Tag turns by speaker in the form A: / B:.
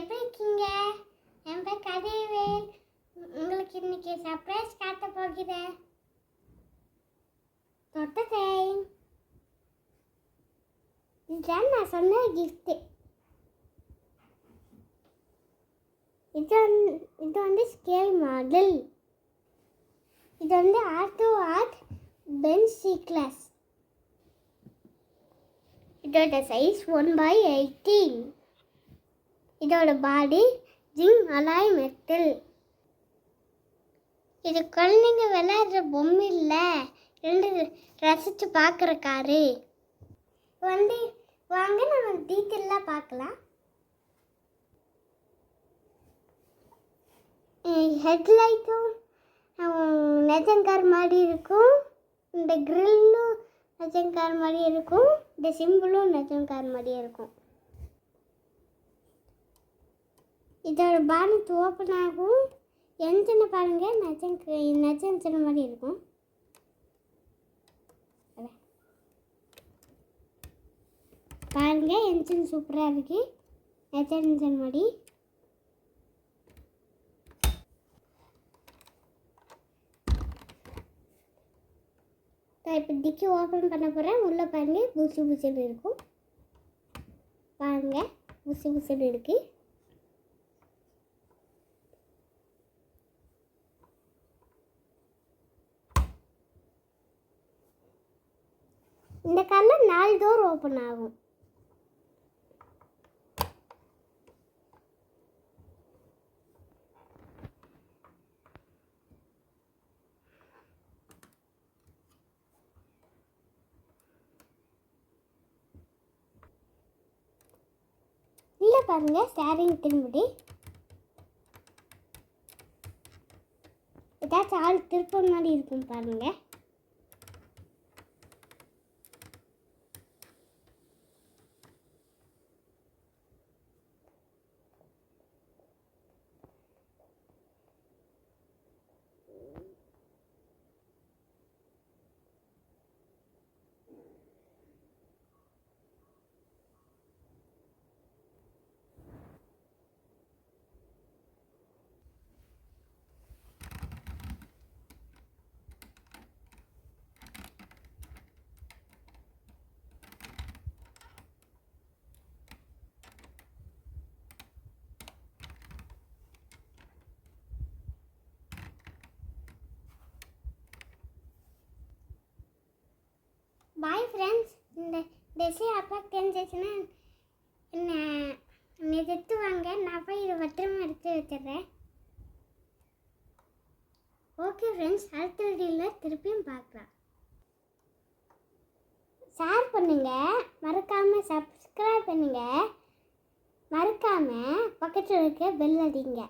A: எப்படி இருக்கீங்க? என் பேர் கதிர்வேல் உங்களுக்கு இன்னைக்கு சர்ப்ரைஸ் காட்ட போகிறேன். தொட்டதேன் இதுதான் நான் சொன்ன கிஃப்ட்டு இது வந்து இது வந்து ஸ்கேல் மாடல் இது வந்து ஆர்டோ ஆர்ட் பென் சி கிளாஸ் இதோட சைஸ் ஒன் பை எயிட்டீன் இதோட பாடி ஜிங் அலாய் மெத்தில் இது குழந்தைங்க விளையாடுற பொம்மை இல்லை. ரெண்டு ரசித்து பார்க்குற காரு வந்து வாங்க நம்ம டீட்டெயிலாக பார்க்கலாம் ஹெட்லைட்டும் நெஜங்கார் மாதிரி இருக்கும். இந்த க்ரில்லும் நெஜங்கார் மாதிரி இருக்கும். இந்த சிம்பிளும் நெஜங்கார் மாதிரி இருக்கும். இதோட பானத்து ஓப்பன் ஆகும். எஞ்சின பாருங்க நச்சம் நெஜ மாதிரி இருக்கும். பாருங்கள் பாருங்க என்ஜின் சூப்பராக இருக்கு. நெஜ மாதிரி. நான் இப்போ டிக்கி ஓப்பன் பண்ண போகிறேன் உள்ளே பாருங்க புசு புசுன்னு இருக்கும். பாருங்க புசு புசுன்னு இருக்குது இந்த காரில் நாலு டோர் ஓப்பன் ஆகும். இல்லை பாருங்க ஸ்டாரிங் திரும்பி ஏதாச்சும் ஆள் திருப்ப மாதிரி இருக்கும் பாருங்கள் பாய் ஃப்ரெண்ட்ஸ் இந்த டெசி அப்பா தெரிஞ்சிச்சுன்னா என்ன என்னை திட்டுவாங்க. நான் போய் இதை பத்திரமா எடுத்து வச்சிடுறேன். ஓகே ஃப்ரெண்ட்ஸ் அடுத்த வீடியோவில் திருப்பியும் பார்க்கலாம். ஷேர் பண்ணுங்கள் மறக்காமல் சப்ஸ்கிரைப் பண்ணுங்கள் மறக்காமல் பக்கத்தில் இருக்க பெல் அடிங்க.